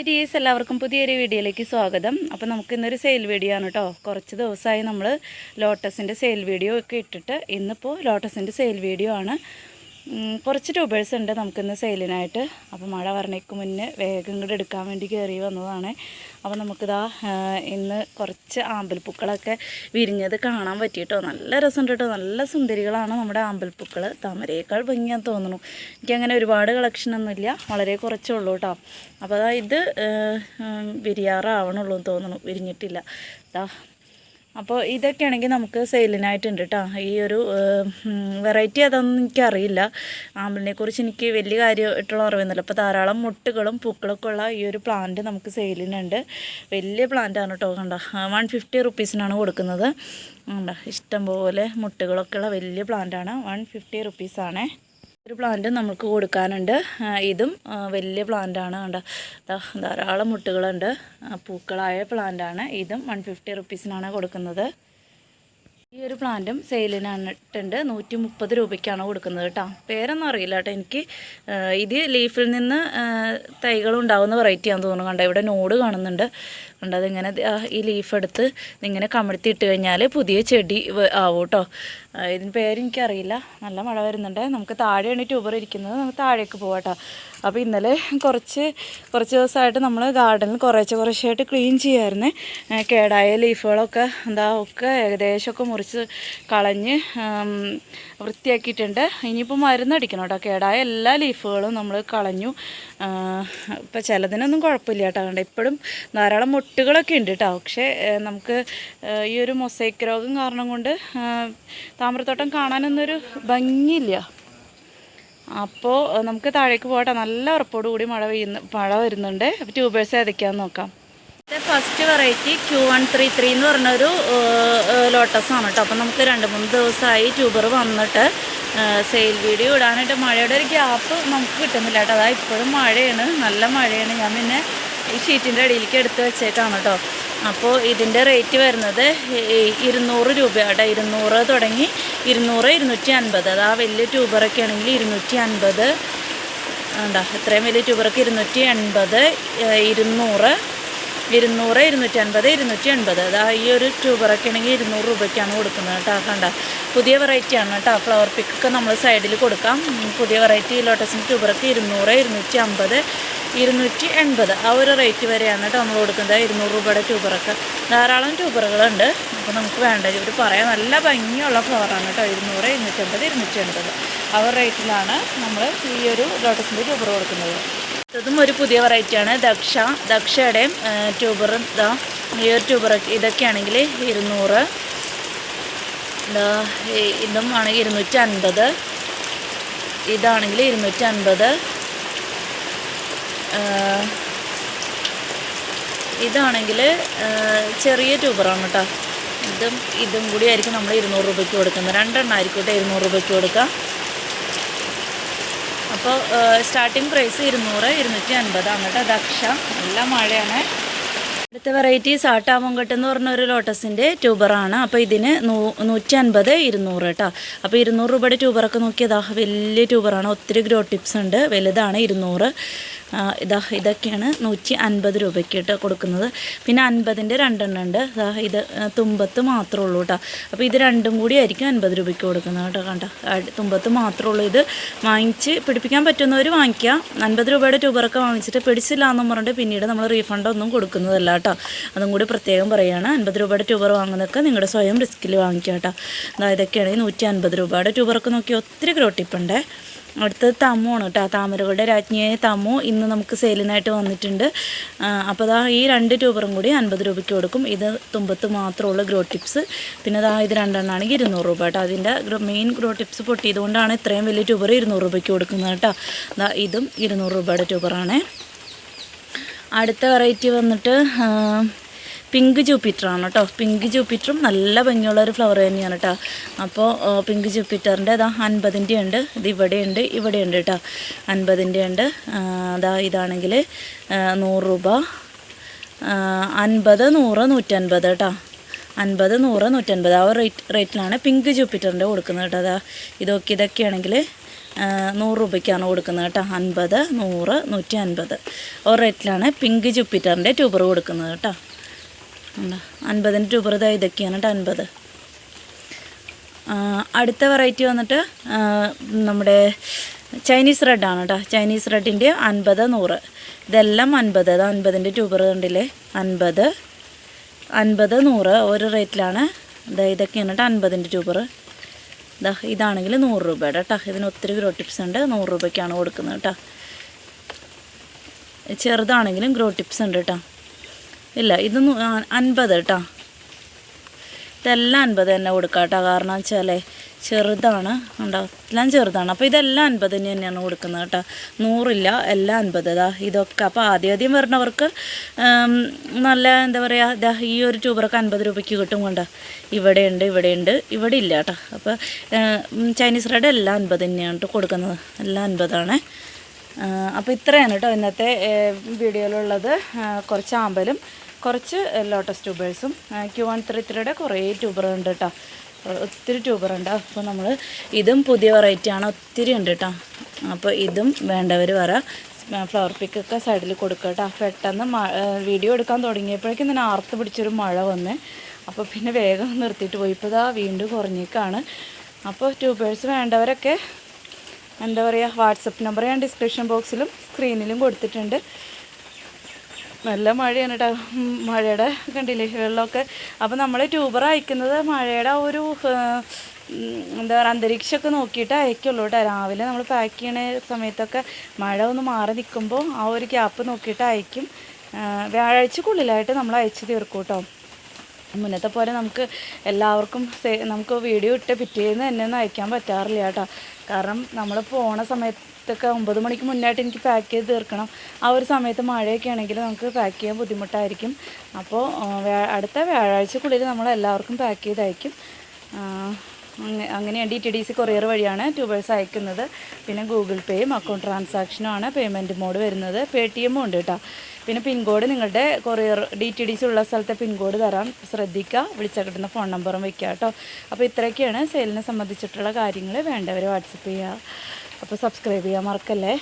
Hi dears എല്ലാവർക്കും പുതിയൊരു വീഡിയോയിലേക്ക് സ്വാഗതം. അപ്പോൾ നമുക്ക് ഇന്നൊരു സെയിൽ വീഡിയോ ആണ് കേട്ടോ കുറച്ച് ദിവസമായി നമ്മൾ ലോട്ടസിന്റെ സെയിൽ വീഡിയോ ഒക്കെ ഇട്ടിട്ട് ഇന്നിപ്പോൾ ലോട്ടസിന്റെ സെയിൽ വീഡിയോ ആണ്. കുറച്ച് ട്യൂബേഴ്സ് ഉണ്ട് നമുക്കിന്ന് സെയിലിനായിട്ട് അപ്പോൾ മഴ വരണേക്ക് മുന്നേ വേഗം ഇങ്ങോട്ട് എടുക്കാൻ വേണ്ടി കയറി വന്നതാണ്. അപ്പോൾ നമുക്കിതാ ഇന്ന് കുറച്ച് ആമ്പൽപ്പൂക്കളൊക്കെ വിരിഞ്ഞത് കാണാൻ പറ്റിയിട്ടോ. നല്ല രസമുണ്ട് കേട്ടോ. നല്ല സുന്ദരികളാണ് നമ്മുടെ ആമ്പൽപ്പൂക്കൾ താമരയേക്കാൾ ഭംഗിയാന്ന് തോന്നുന്നു. എനിക്കങ്ങനെ ഒരുപാട് കളക്ഷനൊന്നുമില്ല വളരെ കുറച്ചേ ഉള്ളൂ കേട്ടോ. അപ്പോൾ അതാ ഇത് വിരിയാറാവണുള്ളൂ എന്ന് തോന്നുന്നു. വിരിഞ്ഞിട്ടില്ല. അപ്പോൾ ഇതൊക്കെ ആണെങ്കിൽ നമുക്ക് സെയിലിനായിട്ടുണ്ട് കേട്ടോ ഈ ഒരു വെറൈറ്റി അതൊന്നും എനിക്കറിയില്ല. ആമ്പിളിനെ കുറിച്ച് എനിക്ക് വലിയ കാര്യമായിട്ടുള്ള അറിവൊന്നുമില്ല. അപ്പോൾ ധാരാളം മുട്ടുകളും പൂക്കളൊക്കെ ഉള്ള ഈ ഒരു പ്ലാന്റ് നമുക്ക് സെയിലിനുണ്ട്. വലിയ പ്ലാന്റാണ് കേട്ടോ കണ്ട? വൺ ഫിഫ്റ്റി റുപ്പീസിനാണ് കൊടുക്കുന്നത്. ഇഷ്ടംപോലെ മുട്ടുകളൊക്കെ ഉള്ള വലിയ പ്ലാന്റാണ് വൺ ഫിഫ്റ്റി റുപ്പീസാണേ ഒരു പ്ലാന്റ് നമുക്ക് കൊടുക്കാനുണ്ട്. ഇതും വലിയ പ്ലാന്റാണ് കണ്ട. ധാരാളം മുട്ടുകളുണ്ട്. പൂക്കളായ പ്ലാന്റാണ് ഇതും വൺ ഫിഫ്റ്റി റുപ്പീസിനാണ് കൊടുക്കുന്നത്. ഈ ഒരു പ്ലാന്റും സെയിലിനിട്ടുണ്ട് നൂറ്റി മുപ്പത് രൂപയ്ക്കാണ് കൊടുക്കുന്നത് കേട്ടോ. പേരൊന്നും അറിയില്ല കേട്ടോ എനിക്ക്. ഇത് ലീഫിൽ നിന്ന് തൈകൾ ഉണ്ടാകുന്ന വെറൈറ്റിയാണെന്ന് തോന്നുന്നു. കണ്ടോ ഇവിടെ നോട് കാണുന്നുണ്ട്. കണ്ടോ അതിങ്ങനെ ഈ ലീഫ് എടുത്ത് ഇങ്ങനെ കമഴ്ത്തി ഇട്ട് കഴിഞ്ഞാൽ പുതിയ ചെടി ആവും കേട്ടോ. ഇതിന് പേരെനിക്കറിയില്ല. നല്ല മഴ വരുന്നുണ്ട്. നമുക്ക് താഴെയാണ് ട്യൂബർ ഇരിക്കുന്നത്. നമുക്ക് താഴേക്ക് പോവാം അപ്പോൾ ഇന്നലെ കുറച്ച് കുറച്ച് ദിവസമായിട്ട് നമ്മൾ ഗാർഡനിൽ കുറേശ്ശെ കുറേശ്ശായിട്ട് ക്ലീൻ ചെയ്യാമായിരുന്നു കേടായ ലീഫുകളൊക്കെ എന്താ ഒക്കെ ഏകദേശമൊക്കെ മുറിച്ച് കളഞ്ഞ് വൃത്തിയാക്കിയിട്ടുണ്ട്. ഇനിയിപ്പോൾ മരുന്നടിക്കണം കേട്ടോ. കേടായ എല്ലാ ലീഫുകളും നമ്മൾ കളഞ്ഞു. ഇപ്പോൾ ചിലതിനൊന്നും കുഴപ്പമില്ല കേട്ടോ. കണ്ട ഇപ്പോഴും ധാരാളം മുട്ടുകളൊക്കെ ഉണ്ട് കേട്ടോ. പക്ഷേ നമുക്ക് ഈ ഒരു മൊസൈക്ക് രോഗം കാരണം കൊണ്ട് താമരത്തോട്ടം കാണാനൊന്നൊരു ഭംഗിയില്ല. അപ്പോൾ നമുക്ക് താഴേക്ക് പോകട്ടെ നല്ല ഉറപ്പോട് കൂടി മഴ പെയ്യുന്ന മഴ വരുന്നുണ്ട്. അപ്പോൾ ട്യൂബേഴ്സ് ഏതൊക്കെയാന്ന് നോക്കാം. First variety Q one three three എന്ന് പറഞ്ഞൊരു ലോട്ടസ് ആണ് കേട്ടോ അപ്പം നമുക്ക് രണ്ട് മൂന്ന് ദിവസമായി ട്യൂബർ വന്നിട്ട് സെയിൽ വീഡിയോ ഇടാനായിട്ട് മഴയുടെ ഒരു ഗ്യാപ്പ് നമുക്ക് കിട്ടുന്നില്ല കേട്ടോ അതാ ഇപ്പോഴും മഴയാണ് നല്ല മഴയാണ്. ഞാൻ പിന്നെ ഈ ഷീറ്റിന്റെ അടിയിലേക്ക് എടുത്ത് വെച്ചേക്കാണ് കേട്ടോ അപ്പോൾ ഇതിന്റെ റേറ്റ് വരുന്നത് ഇരുന്നൂറ് രൂപയുടെ ഇരുന്നൂറ് തുടങ്ങി ഇരുന്നൂറ് ഇരുന്നൂറ്റി അൻപത് അത് ആ വലിയ ട്യൂബറൊക്കെ ആണെങ്കിൽ ഇരുന്നൂറ്റി അൻപത് ഉണ്ടോ ഇത്രയും വലിയ ട്യൂബറൊക്കെ ഇരുന്നൂറ്റി എൺപത് ഇരുന്നൂറ് ഇരുന്നൂറ് ഇരുന്നൂറ്റി അൻപത് ഇരുന്നൂറ്റി എൺപത് അതാ ഈ ഒരു ട്യൂബറൊക്കെ ആണെങ്കിൽ ഇരുന്നൂറ് രൂപയ്ക്കാണ് കൊടുക്കുന്നത് കേട്ടോ. കണ്ട പുതിയ വെറൈറ്റിയാണ് കേട്ടോ. ഫ്ലവർ പിക്കൊക്കെ നമ്മൾ സൈഡിൽ കൊടുക്കാം. പുതിയ വെറൈറ്റി ലോട്ടസിന്റെ ട്യൂബറൊക്കെ ഇരുന്നൂറ് ഇരുന്നൂറ്റി അമ്പത് ഇരുന്നൂറ്റി എൺപത് ആ ഒരു റേറ്റ് വരെയാണ് കേട്ടോ നമ്മൾ കൊടുക്കുന്നത്. ഇരുന്നൂറ് രൂപയുടെ ട്യൂബറൊക്കെ ധാരാളം ട്യൂബറുകളുണ്ട് അപ്പോൾ നമുക്ക് വേണ്ട. ഇവർ പറയാൻ നല്ല ഭംഗിയുള്ള ഫ്ലവറാണ് കേട്ടോ. ഇരുന്നൂറ് ഇരുന്നൂറ്റമ്പത് ഇരുന്നൂറ്റി എൺപത് ആ ഒരു റേറ്റിലാണ് നമ്മൾ ഈ ഒരു ലോട്ടസിന്റെ ട്യൂബർ കൊടുക്കുന്നത്. ഇതും ഒരു പുതിയ വെറൈറ്റിയാണ് ദക്ഷ ദക്ഷയുടെയും ട്യൂബർ ഇതാ. ഈ ഒരു ട്യൂബർ ഇതൊക്കെയാണെങ്കിൽ ഇരുന്നൂറ്. ഇതാ ഇതും ആണെങ്കിൽ ഇരുന്നൂറ്റി അൻപത് ഇതാണെങ്കിൽ ഇരുന്നൂറ്റി അൻപത് ഇതാണെങ്കിൽ ചെറിയ ട്യൂബറാണ് കേട്ടോ. ഇതും ഇതും കൂടി ആയിരിക്കും നമ്മൾ ഇരുന്നൂറ് രൂപയ്ക്ക് കൊടുക്കുന്നത്. രണ്ടെണ്ണം ആയിരിക്കട്ടെ കേട്ടോ ഇരുന്നൂറ് രൂപയ്ക്ക് കൊടുക്കാം അപ്പോൾ സ്റ്റാർട്ടിങ് പ്രൈസ് ഇരുന്നൂറ് ഇരുന്നൂറ്റി അൻപതാണ് കേട്ടോ ദക്ഷ നല്ല മഴയാണ്. അടുത്ത വെറൈറ്റി സാട്ടാമങ്കട്ട് എന്ന് പറഞ്ഞ ഒരു ലോട്ടസിന്റെ ട്യൂബറാണ്. അപ്പോൾ ഇതിന് നൂ നൂറ്റി അൻപത് ഇരുന്നൂറ് കേട്ടോ. അപ്പോൾ ഇരുന്നൂറ് രൂപയുടെ ട്യൂബറൊക്കെ നോക്കിയതാ. വലിയ ട്യൂബറാണ്. ഒത്തിരി ഗ്രോ ടിപ്സ് ഉണ്ട്. വലുതാണ് ഇരുന്നൂറ്. ഇതാ ഇതൊക്കെയാണ് നൂറ്റി അൻപത് രൂപയ്ക്ക് കേട്ടോ കൊടുക്കുന്നത്. പിന്നെ അൻപതിന്റെ രണ്ടെണ്ണം ഉണ്ട്. ഇത് തുമ്പത്ത് മാത്രമേ ഉള്ളൂ കേട്ടോ. അപ്പോൾ ഇത് രണ്ടും കൂടി ആയിരിക്കും അൻപത് രൂപയ്ക്ക് കൊടുക്കുന്നത് കേട്ടോ. കണ്ടോ? തുമ്പത്ത് മാത്രമേ ഉള്ളൂ. ഇത് വാങ്ങിച്ച് പിടിപ്പിക്കാൻ പറ്റുന്നവർ വാങ്ങിക്കാം. അൻപത് രൂപയുടെ ട്യൂബറൊക്കെ വാങ്ങിച്ചിട്ട് പിടിച്ചില്ല എന്നും പറഞ്ഞിട്ട് പിന്നീട് നമ്മൾ റീഫണ്ട് ഒന്നും കൊടുക്കുന്നതല്ല കേട്ടോ. അതും കൂടി പ്രത്യേകം പറയുകയാണ്. അൻപത് രൂപയുടെ ട്യൂബർ വാങ്ങുന്നതൊക്കെ നിങ്ങളുടെ സ്വയം റിസ്ക്കിൽ വാങ്ങിക്കാം കേട്ടോ. അതായതൊക്കെയാണെങ്കിൽ നൂറ്റി അൻപത് രൂപയുടെ ട്യൂബറൊക്കെ നോക്കി ഒത്തിരി ഗ്രോട്ടിപ്പുണ്ടേ അടുത്തത് ആണ് കേട്ടോ. താമരകളുടെ രാജ്ഞിയായ തമ്മു ഇന്ന് നമുക്ക് സെയിലിനായിട്ട് വന്നിട്ടുണ്ട്. അപ്പോൾ ദാ ഈ രണ്ട് ട്യൂബറും കൂടി അൻപത് രൂപയ്ക്ക് കൊടുക്കും. ഇത് തുമ്പത്ത് മാത്രമുള്ള ഗ്രോ ടിപ്സ് പിന്നെ ദാ ഇത് രണ്ടെണ്ണമാണെങ്കിൽ ഇരുന്നൂറ് രൂപ കേട്ടോ. അതിന്റെ മെയിൻ ഗ്രോ ടിപ്സ് പൊട്ടിയതുകൊണ്ടാണ് ഇത്രയും വലിയ ട്യൂബർ ഇരുന്നൂറ് രൂപയ്ക്ക് കൊടുക്കുന്നത് കേട്ടോ. ദാ ഇതും ഇരുന്നൂറ് രൂപയുടെ ട്യൂബറാണ് അടുത്ത വെറൈറ്റി വന്നിട്ട് പിങ്ക് ജൂപ്പിറ്ററാണ് കേട്ടോ. പിങ്ക് ജൂപ്പിറ്ററും നല്ല ഭംഗിയുള്ള ഒരു ഫ്ലവർ തന്നെയാണ് കേട്ടോ. അപ്പോൾ പിങ്ക് ജൂപ്പിറ്ററിന്റെ അതാ അൻപതിന്റെ ഉണ്ട്. ഇത് ഇവിടെയുണ്ട് ഇവിടെയുണ്ട് കേട്ടോ. അൻപതിന്റെ ഉണ്ട്. അതാ ഇതാണെങ്കിൽ നൂറ് രൂപ. അൻപത് നൂറ് നൂറ്റൻപത് കേട്ടോ. അൻപത് നൂറ് നൂറ്റൻപത്. ആ റേറ്റ് റേറ്റിലാണ് പിങ്ക് ജൂപ്പിറ്ററിന്റെ കൊടുക്കുന്നത് കേട്ടോ. അതാ ഇതൊക്കെ ഇതൊക്കെയാണെങ്കിൽ നൂറ് രൂപയ്ക്കാണ് കൊടുക്കുന്നത് കേട്ടോ. അൻപത് നൂറ് നൂറ്റി അൻപത് ഒരു റേറ്റിലാണ് പിങ്ക് ജൂപ്പിറ്ററിന്റെ ട്യൂബർ കൊടുക്കുന്നത് കേട്ടോ. ട്യൂബർ ഇതാ ഇതൊക്കെയാണ് കേട്ടോ അൻപത്. അടുത്ത വെറൈറ്റി വന്നിട്ട് നമ്മുടെ ചൈനീസ് റെഡാണ് കേട്ടോ. ചൈനീസ് റെഡിന്റെ അൻപത് നൂറ്. ഇതെല്ലാം അൻപത്. അത് അൻപതിന്റെ ട്യൂബർ കണ്ടില്ലേ? അൻപത് അൻപത് നൂറ് ഒരു റേറ്റിലാണ് ഇതാ ഇതൊക്കെയാണ് കേട്ടോ അൻപതിന്റെ ട്യൂബർ ഇതാ ഇതാണെങ്കിൽ നൂറ് രൂപയുടെ കേട്ടോ. ഇതിന് ഒത്തിരി ഗ്രോ ടിപ്സ് ഉണ്ട്. നൂറ് രൂപയ്ക്കാണ് കൊടുക്കുന്നത് കേട്ടോ. ചെറുതാണെങ്കിലും ഗ്രോ ടിപ്സ് ഉണ്ട് കേട്ടോ. ഇല്ല ഇത് അൻപത് കേട്ടോ ഇതെല്ലാം അൻപത് തന്നെ കൊടുക്കാം കേട്ടോ കാരണം വെച്ചാലേ ചെറുതാണ് ഉണ്ടോ എല്ലാം ചെറുതാണ്. അപ്പോൾ ഇതെല്ലാം അൻപത് തന്നെ തന്നെയാണ് കൊടുക്കുന്നത് കേട്ടോ നൂറില്ല എല്ലാം അൻപത് ഇതാ ഇതൊക്കെ. അപ്പോൾ ആദ്യം ആദ്യം വരുന്നവർക്ക് നല്ല എന്താ പറയുക ഇതാ ഈ ഒരു ട്യൂബറൊക്കെ അൻപത് രൂപയ്ക്ക് കിട്ടും കൊണ്ട്? ഇവിടെയുണ്ട് ഇവിടെയുണ്ട് ഇവിടെ ഇല്ല കേട്ടോ അപ്പോൾ ചൈനീസ് റെഡ് എല്ലാം അൻപത് തന്നെയാണ് കേട്ടോ കൊടുക്കുന്നത്. എല്ലാം അൻപതാണ്. അപ്പോൾ ഇത്രയാണ് കേട്ടോ ഇന്നത്തെ വീഡിയോയിലുള്ളത്. കുറച്ച് ആമ്പലും കുറച്ച് ലോട്ടസ് ട്യൂബേഴ്സും ക്യൂ വൺ ത്രീ ത്രീയുടെ കുറേ ട്യൂബർ ഉണ്ട് കേട്ടോ ഒത്തിരി ട്യൂബർ ഉണ്ട് അപ്പോൾ നമ്മൾ ഇതും പുതിയ വെറൈറ്റിയാണ് ഒത്തിരി ഉണ്ട് കേട്ടോ അപ്പോൾ ഇതും വേണ്ടവർ വരാം ഫ്ലവർ പിക്കൊക്കെ സൈഡിൽ കൊടുക്കുക കേട്ടോ പെട്ടെന്ന് വീഡിയോ എടുക്കാൻ തുടങ്ങിയപ്പോഴേക്കും തന്നെ ആർത്ത് പിടിച്ചൊരു മഴ വന്നേ. അപ്പോൾ പിന്നെ വേഗം നിർത്തിയിട്ട് പോയി. ഇപ്പോൾ ഇതാ വീണ്ടും കുറഞ്ഞേക്കാണ്. അപ്പോൾ ട്യൂബേഴ്സ് വേണ്ടവരൊക്കെ എന്താ പറയുക വാട്സപ്പ് നമ്പർ ഞാൻ ഡിസ്ക്രിപ്ഷൻ ബോക്സിലും സ്ക്രീനിലും കൊടുത്തിട്ടുണ്ട്. നല്ല മഴയാണ് കേട്ടോ മഴയുടെ കണ്ടില്ലേ വെള്ളമൊക്കെ. അപ്പോൾ നമ്മൾ ട്യൂബർ അയക്കുന്നത് മഴയുടെ ഒരു എന്താ പറയുക അന്തരീക്ഷമൊക്കെ നോക്കിയിട്ട് അയക്കുള്ളൂ കേട്ടോ രാവിലെ നമ്മൾ പാക്ക് ചെയ്യണ സമയത്തൊക്കെ മഴ ഒന്ന് മാറി നിൽക്കുമ്പോൾ ആ ഒരു ഗ്യാപ്പ് നോക്കിയിട്ട് അയക്കും. വ്യാഴാഴ്ചക്കുള്ളിലായിട്ട് നമ്മൾ അയച്ചു തീർക്കും കേട്ടോ മുന്നത്തെ പോലെ നമുക്ക് എല്ലാവർക്കും നമുക്ക് വീഡിയോ ഇട്ട് പിറ്റേന്ന് തന്നെ ഒന്നും അയക്കാൻ പറ്റാറില്ല കേട്ടോ. കാരണം നമ്മൾ പോണ സമയത്തൊക്കെ ഒമ്പത് മണിക്ക് മുന്നായിട്ട് എനിക്ക് പാക്ക് ചെയ്ത് തീർക്കണം. ആ ഒരു സമയത്ത് മഴയൊക്കെ ആണെങ്കിൽ നമുക്ക് പാക്ക് ചെയ്യാൻ ബുദ്ധിമുട്ടായിരിക്കും. അപ്പോൾ അടുത്ത വ്യാഴാഴ്ചക്കുള്ളിൽ നമ്മൾ എല്ലാവർക്കും പാക്ക് ചെയ്ത് അയക്കും. ആ, അങ്ങ- അങ്ങനെയാണ് D T D C courier വഴിയാണ് ട്യൂബേഴ്സ് അയക്കുന്നത്. പിന്നെ ഗൂഗിൾ പേയും അക്കൗണ്ട് ട്രാൻസാക്ഷനും ആണ് പേയ്മെന്റ് മോഡ് വരുന്നത്. പേ ടി എമ്മും ഉണ്ട് കേട്ടോ. പിന്നെ പിൻകോഡ് നിങ്ങളുടെ courier D T D C ഉള്ള സ്ഥലത്തെ പിൻകോഡ് തരാൻ ശ്രദ്ധിക്കുക. വിളിച്ചാൽ കിട്ടുന്ന ഫോൺ നമ്പറും വെക്കുക കേട്ടോ. അപ്പോൾ ഇത്രയൊക്കെയാണ് സെയിലിനെ സംബന്ധിച്ചിട്ടുള്ള കാര്യങ്ങൾ. വേണ്ടവർ വാട്സപ്പ് ചെയ്യുക. അപ്പോൾ സബ്സ്ക്രൈബ് ചെയ്യാൻ മറക്കല്ലേ?